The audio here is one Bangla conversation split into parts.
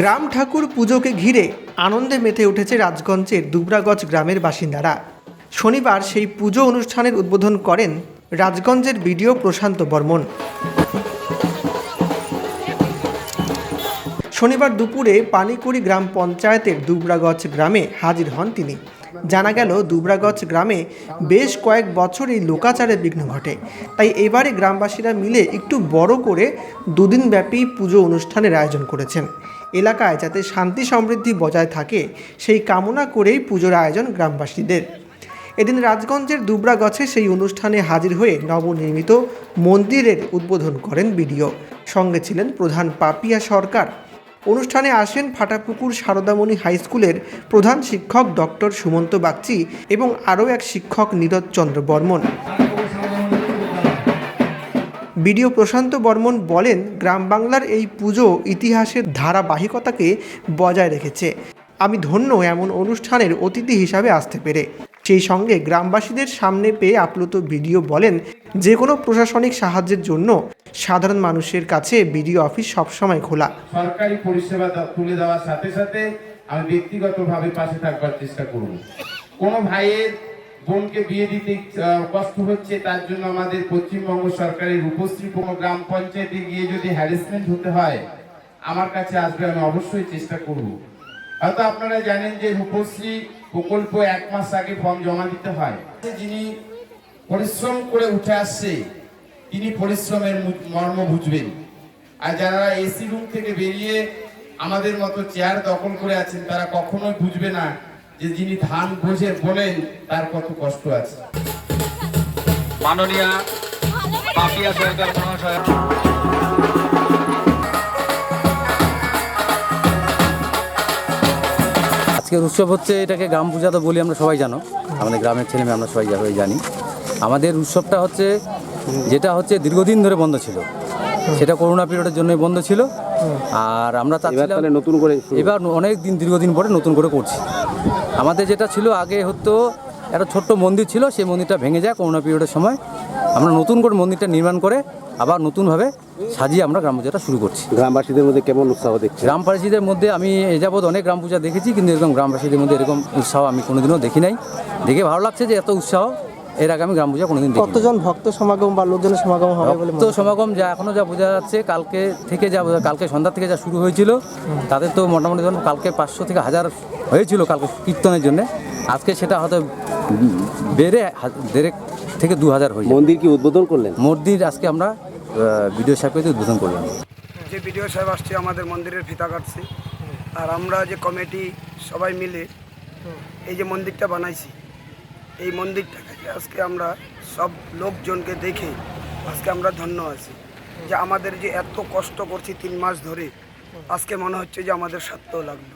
গ্রাম ঠাকুর পুজোকে ঘিরে আনন্দে মেতে উঠেছে রাজগঞ্জের দুবরাগজ গ্রামের বাসিন্দারা। শনিবার সেই পুজো অনুষ্ঠানের উদ্বোধন করেন রাজগঞ্জের বিডিও প্রশান্ত বর্মন। শনিবার দুপুরে পানিকুড়ি গ্রাম পঞ্চায়েতের দুবরাগজ গ্রামে হাজির হন তিনি। জানা গেল দুবরাগজ গ্রামে বেশ কয়েক বছর এই লোকাচারে বিঘ্ন ঘটে। তাই এবারে গ্রামবাসীরা মিলে একটু বড় করে দুদিনব্যাপী পুজো অনুষ্ঠানের আয়োজন করেছেন। এলাকায় যাতে শান্তি সমৃদ্ধি বজায় থাকে, সেই কামনা করেই পুজোর আয়োজন গ্রামবাসীদের। এদিন রাজগঞ্জের দুবরাগছে সেই অনুষ্ঠানে হাজির হয়ে নবনির্মিত মন্দিরের উদ্বোধন করেন বিডিও। সঙ্গে ছিলেন প্রধান পাপিয়া সরকার। অনুষ্ঠানে আসেন ফাটাপুকুর সারদামণি হাই স্কুলের প্রধান শিক্ষক ডক্টর সুমন্ত বাগচি এবং আরও এক শিক্ষক নীরজ চন্দ্র বর্মন। বিডিও প্রশান্ত বর্মন বলেন, গ্রাম বাংলার এই পুজো ইতিহাসের ধারাবাহিকতাকে বজায় রেখেছে। আমি ধন্য এমন অনুষ্ঠানের অতিথি হিসাবে আসতে পেরে। সেই সঙ্গে গ্রামবাসীদের সামনে পেয়ে আপ্লুত বিডিও বলেন, যে কোনো প্রশাসনিক সাহায্যের জন্য সাধারণ মানুষের কাছে বিডিও অফিস সবসময় খোলা। সরকারি পরিষেবা তুলে দেওয়ার সাথে সাথে আমি ব্যক্তিগতভাবে পাশে থাকবার চেষ্টা করব। কোন ভাইয়ের বোনকে বিয়ে দিতে কষ্ট হচ্ছে, তার জন্য আমাদের পশ্চিমবঙ্গ সরকারের রূপশ্রী কোনো গ্রাম পঞ্চায়েতে গিয়ে যদি হ্যারাসমেন্ট হতে হয়, আমার কাছে আসবে, আমি অবশ্যই চেষ্টা করব। হয়তো আপনারা জানেন যে রূপশ্রী প্রকল্প এক মাস আগে ফর্ম জমা দিতে হয়। যিনি পরিশ্রম করে উঠে আসছে, তিনি পরিশ্রমের মর্ম বুঝবেন। আর যারা এসি রুম থেকে বেরিয়ে আমাদের মতো চেয়ার দখল করে আছেন, তারা কখনোই বুঝবে না যে যিনি ধান বোঝে বলেন তার কত কষ্ট আছে। মাননীয় পাপিয়া সরকার মহাশয়। আজকের উৎসব হচ্ছে এটাকে গ্রাম পূজা তো বলি আমরা সবাই জানো। আমাদের গ্রামের ছেলে মেয়ে আমরা সবাই সবাই জানি। আমাদের উৎসবটা হচ্ছে যেটা হচ্ছে দীর্ঘদিন ধরে বন্ধ ছিল। সেটা করোনা পিরিয়ডের জন্যই বন্ধ ছিল। আর আমরা তাহলে নতুন করে এবার অনেক দিন দীর্ঘদিন পরে নতুন করে করছি। আমাদের যেটা ছিল আগে হতো একটা ছোট্ট মন্দির ছিল সেই মন্দিরটা ভেঙে যায় করোনা পিরিয়ডের সময়। আমরা নতুন করে মন্দিরটা নির্মাণ করে আবার নতুনভাবে সাজিয়ে আমরা গ্রাম পূজাটা শুরু করছি। গ্রামবাসীদের মধ্যে কেমন উৎসাহ দেখছি গ্রামবাসীদের মধ্যে আমি এ যাবৎ অনেক গ্রাম পূজা দেখেছি কিন্তু এরকম গ্রামবাসীদের মধ্যে এরকম উৎসাহ আমি কোনোদিনও দেখি নাই। দেখে ভালো লাগছে যে এত উৎসাহ। এর আগে আমি গ্রাম পূজা কোনোদিন কতজন ভক্ত সমাগম বা লোকজনের সমাগম হবে বলে তো সমাগম যা এখনও যা বোঝা যাচ্ছে কালকে থেকে যা কালকে সন্ধ্যা থেকে যা শুরু হয়েছিল তাদের তো মোটামুটি ধরুন কালকে পাঁচশো থেকে হাজার হয়েছিল কালকে কীর্তনের জন্য। আজকে সেটা হয়তো বেড়ে দেড়েক থেকে দু হাজার হয়ে যাবে। মন্দির কি উদ্বোধন করলেন? মন্দির আজকে আমরা ভিডিও সাহেবকে উদ্বোধন করলাম। যে বিডিও সাহেব আসছে আমাদের মন্দিরের ফিতা কাটছে আর আমরা যে কমিটি সবাই মিলে এই যে মন্দিরটা বানাইছি এই মন্দিরটাকে আজকে আমরা সব লোকজনকে দেখে আজকে আমরা ধন্য আছি। যে আমাদের যে এত কষ্ট করছি তিন মাস ধরে আজকে মনে হচ্ছে যে আমাদের সার্থ লাগল।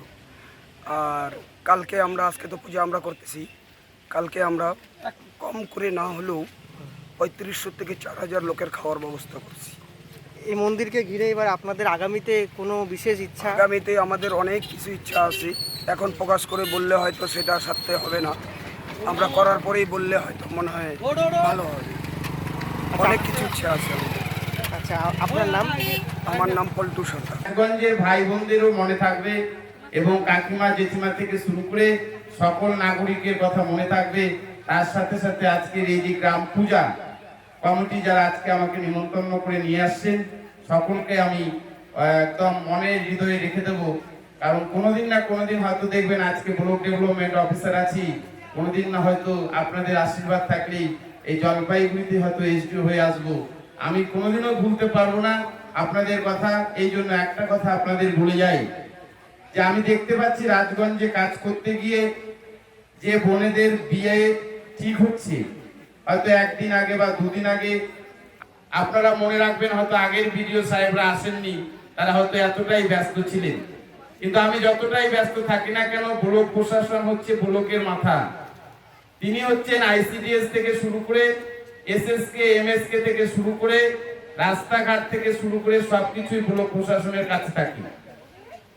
আর কালকে আমরা আজকে তো পূজা আমরা করতেছি কালকে আমরা কম করে না হলেও পঁয়ত্রিশশো থেকে চার হাজার লোকের খাওয়ার ব্যবস্থা করছি। এই মন্দিরকে ঘিরে এবার আপনাদের আগামীতে কোনো বিশেষ ইচ্ছা? আগামীতে আমাদের অনেক কিছু ইচ্ছা আছে। এখন প্রকাশ করে বললে হয়তো সেটা সারতে হবে না। আমরা করার পরেই বললে হয়তো মনে হয় ভালো হবে। অনেক কিছু ইচ্ছা আছে আচ্ছা আপনার নাম? আমার নাম পল্টু সরকার ভাই বোনদেরও মনে থাকবে এবং কাকিমা জেঠিমা থেকে শুরু করে সকল নাগরিকের কথা মনে থাকবে। তার সাথে সাথে আজকের এই যে গ্রাম পূজা কমিটি যারা আজকে আমাকে নিমন্ত্রণ করে নিয়ে আসছেন সকলকে আমি একদম মনের হৃদয়ে রেখে দেবো। কারণ কোনোদিন না কোনোদিন হয়তো দেখবেন আজকে ব্লক ডেভেলপমেন্ট অফিসার আছি। কোনোদিন না হয়তো আপনাদের আশীর্বাদ থাকলেই এই জলপাইগুড়িতে হয়তো এসডিও হয়ে আসব। আমি কোনোদিনও ভুলতে পারব না আপনাদের কথা, এই জন্য একটা কথা আপনাদের ভুলে যাই। যে আমি দেখতে পাচ্ছি রাজগঞ্জে কাজ করতে গিয়ে যে বোনেদের বিয়ে ঠিক হচ্ছে, হয়তো একদিন আগে বা দুদিন আগে। আপনারা মনে রাখবেন হয়তো আগের ভিডিও সাহেবরা আসেননি, তারা হয়তো এতটাই ব্যস্ত ছিলেন। কিন্তু আমি যতটাই ব্যস্ত থাকি না কেন, ব্লক প্রশাসন হচ্ছে ব্লকের মাথা। তিনি হচ্ছেন আইসিডিএস থেকে শুরু করে, এসএসকে, এমএসকে থেকে শুরু করে, রাস্তাঘাট থেকে শুরু করে সবকিছুই ব্লক প্রশাসনের কাছে থাকি।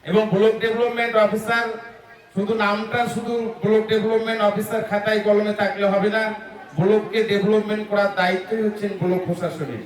এবং ব্লক ডেভেলপমেন্ট অফিসার, শুধু নামটা শুধু ব্লক ডেভেলপমেন্ট অফিসার খাতায় কলমে থাকলে হবে না, ব্লককে ডেভেলপমেন্ট করার দায়িত্বই হচ্ছেন ব্লক প্রশাসনের।